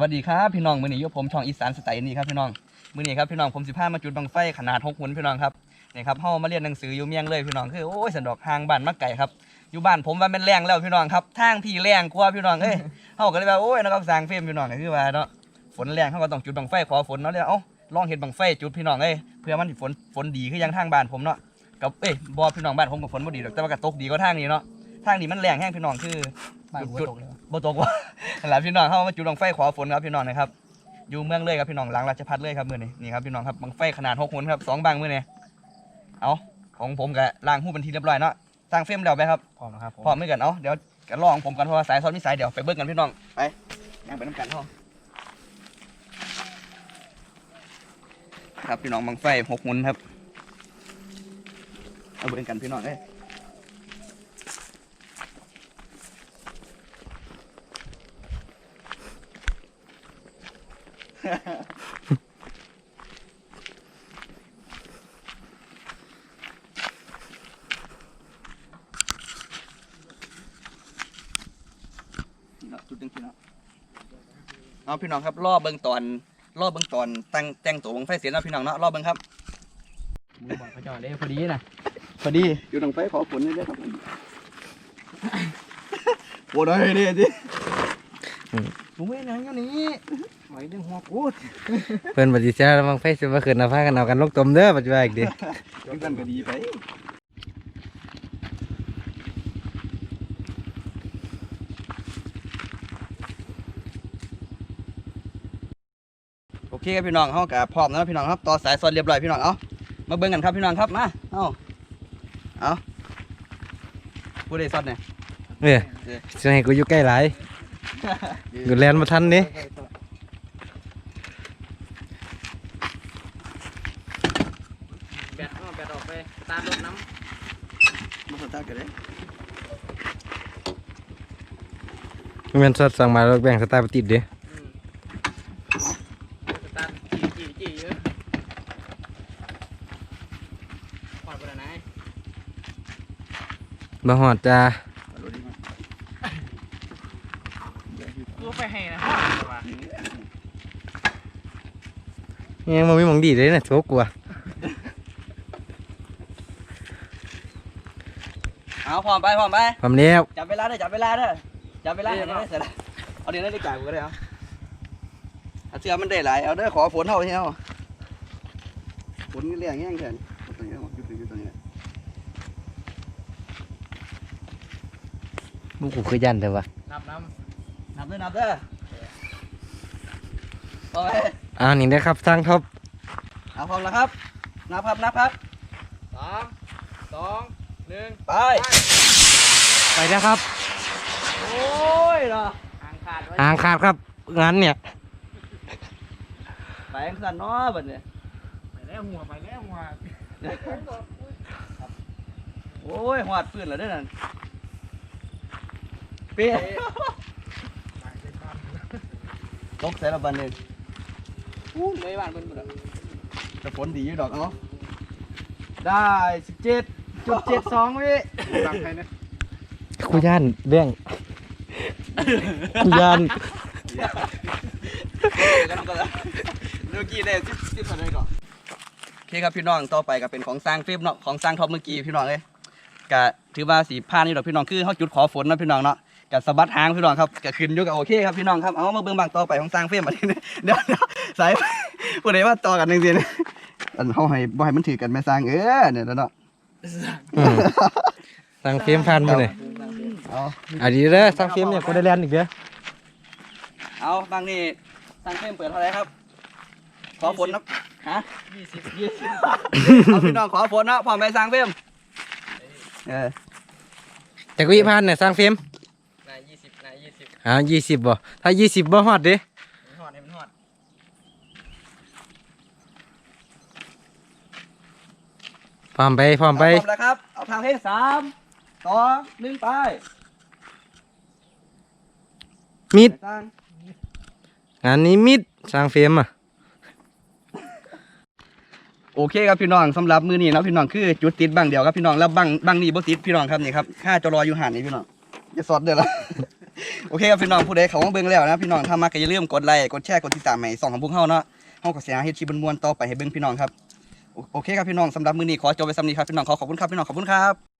วัสดีครับพี่น้องมื้อนี้อยู่ผมช่องอีสานสไตล์นี่ครับพี่น้องมื้อนี้ครับพี่น้องผมสิพามาจุดบังไฟขนาด6หุ่นพี่น้องครับนี่ครับเฮามาเรียนหนังสืออยู่เมียงเลยพี่น้องคือโอ้ยสันดอกห่างบ้านมาไกลครับอยู่บ้านผมว่าแม่นแรงแล้วพี่น้องครับทางพี่แรงกว่าพี่น้องเอ้ยเฮาก็เลยว่าโอ้ยนะครับสร้างเฟรมพี่น้องก็คือว่าเนาะฝนแรงเฮาก็ต้องจุดบังไฟขอฝนเนาะเลยเอ้าลองเฮ็ดบังไฟจุดพี่น้องเอ้ยเพื่อมันฝนฝนดีคืออยังทางบ้านผมเนาะกับเอ้ยบ่พี่น้องบ้านผมกับฝนบ่ดีดอกแต่ว่าก็ตกดีกว่าทางนี้เนาะทางนี้มันแรงแห้งพี่น้องคือ ไม่หัวตกเลยบ่ตกว่าหลายพี่น้องเข้ามาจุดบังไฟขอฝนครับพี่น้องนะครับ อยู่เมืองเลยครับพี่น้องหลังราชพัฒเลยครับมื้อนี้นี่ครับพี่น้องครับบังไฟขนาด6หุ่นครับสองบังมื้อนี้เอาของผมกับล้างหูเป็นทีเรียบร้อยเนาะสร้างเฟรมเดียวไปครับพร้อมนะครับผมพร้อมมือกันเอาเดี๋ยวกันลองผมกันเพราะว่าสายซ้อนมีสายเดี๋ยวไปเบิ่งกันพี่น้องไปย่างไปน้ำกันห้องครับพี่น้องบังไฟหกหุ่นครับเอาเบิ่งกันพี่น้องเอ้ย เนาะจุดจังซี่เนาะเอาพี่น้องครับรอบเบิ่งตอนรอบเบิ่งตอนแต่งแต่งตัวบังไฟเสียเนาะพี่น้องเนาะรอบเบิ่งครับมือบอกเขาจอดได้พอดีนะพอดีอยู่ตรงไฟขอฝนนี่ด้วยครับผมโอ้ได้ดิ ดิลุงเว้ยนังอยู่นี่ไว้ดึงหัวพูดเพิ่นปฏิเสธแล้วมังไฟสิบ่ขึ้นเอาพากันเอากันลกตมเด้อปัจจุบันอีกเดิจังกันก็ดีไปโอเคครับพี่น้องเฮากับพร้อมแล้วนะพี่น้องครับต่อสายสอนเรียบร้อยพี่น้องเอามาเบิ่งกันครับพี่น้องครับมาเอาเอาผู้ใดสอนเนี่ยเอ้ยสิให้กูอยู่ใกล้หลาย กูแล่นบ่ทันนี่แบตเอาแบตออกไปตามรถน้มาสตาร์ทกันเลยแม่นสดสั่งมาแล้วแบ่งสตาร์ทบ่ติดเด้ำอืมสตาร์ทจีจีจีเยอะปอดไปไหนบ่ฮอดจ้า เอารถดีมา กูไปให้นะ ยังบ่มีหม่องดีเลยนะโซกลัวเอาพร้อมไปพร้อมไปพร้อมแล้วจับเวลาเด้อจับเวลาเด้อจับเวลาให้ได้เสร็จแล้วเอาเดี๋ยวได้จ่ายกูก็ได้เอาเอาเสื้อมันได้หลายเอาเด้อขอฝนเท่าเที่ยวฝนนี่เรียงแง่งแทนตรงนี้หยุดตรงนี้ตรงนี้ลูกกูคือยันแต่ว่านับน้นับเด้อนับเด้อพร้อมไหม อ่านี่นะครับทางท็อปเอาพร้อมแล้วครับนับครับนับครับำสามสองหนึ่งไป ไปแล้วครับโอ้ยเนาะหางขาดไว้หางขาดครับงั้นเนี่ยไปยังสั่นเนาะบัดนี้ไปแล้วหัวไปแล้วหัวโอ้ยหอดปืนแล้วเด้อนั่นเปี้ยตกใส่ละบัดนี้ อู้เลยบ้านเพิ่นเพิ่นแต่ฝนดีอยู่ดอกเนาะได้สิบเจ็ดจุดเจ็ดสองวิบังใครนะกูย่านแบ่งกูย่านกันก่อนละเมื่อกี้ได้สิบสิบอะไรก่อนโอเคครับพี่น้องต่อไปก็เป็นของสร้างเฟรมเนาะของสร้างท็อปเมื่อกี้พี่น้องเลยก็ถือว่าสีผ่านนี่ดอกพี่น้องคือเขาจุดขอฝนเนาะพี่น้องเนาะ กับสะบัดหางพี่น้องครับก็ขึ้นอยู่กับโอเคครับพี่น้องครับเอามาเบิ่งบางต่อไปของสร้างเฟรมมาทีนี้เดี๋ยวเดี๋ยวสายผู้ใดว่าต่อกันจริงๆนะอันเขาให้บ่ให้มันถือกันแม่สร้างเออเนี่ยเนาะอืมสั่งเฟรมผ่านมาเลยเอาอะดีเด้อสั่งเฟรมเนี่ยกูได้แล่นอีกเด้อเอาบางนี่สร้างเฟรมเปิดเท่าไหรครับ ขอฝนนะฮะยี่สิบยี่สิบเอาพี่น้องขอฝนนะพร้อมไปสร้างเฟรมเออแต่กูอีผ่านเนี่ยสั่งเฟรม นายยี่สิบนายยี่สิบ อ่ายี่สิบบ่ถ้ายี่สิบบ่ฮอดเด้มันหอดให้มันหอดพร้อมไปพร้อมไปพร้อมแล้วครับ เอาทางเพลงสามสองหนึ่งไปมิดไปสร้างงานนี้มิดสั่งเฟรมอะ โอเคครับพี่น้องสำหรับมือนี้เนาะพี่น้องคือจุดติดบังเดียวครับพี่น้องแล้วบังบังนี่บ่ติดพี่น้องครับนี่ครับค่าจะรออยู่หันนี่พี่น้องอย่าสอดเด้อละ โอเคครับพี่น้องผู้ใดเขามาเบิ่งแล้วนะพี่น้องถ้ามาก็อย่าลืมกดไลค์กดแชร์กดติดตามให้สองของพวกเฮาเนาะเฮาก็สิหาเฮ็ดคลิปม่วนๆต่อไปให้เบิ่งพี่น้องครับโอโอเคครับพี่น้องสำหรับมื้อนี้ขอจบไว้สำนี้ครับพี่น้องขอขอบคุณครับพี่น้องขอบคุณครับ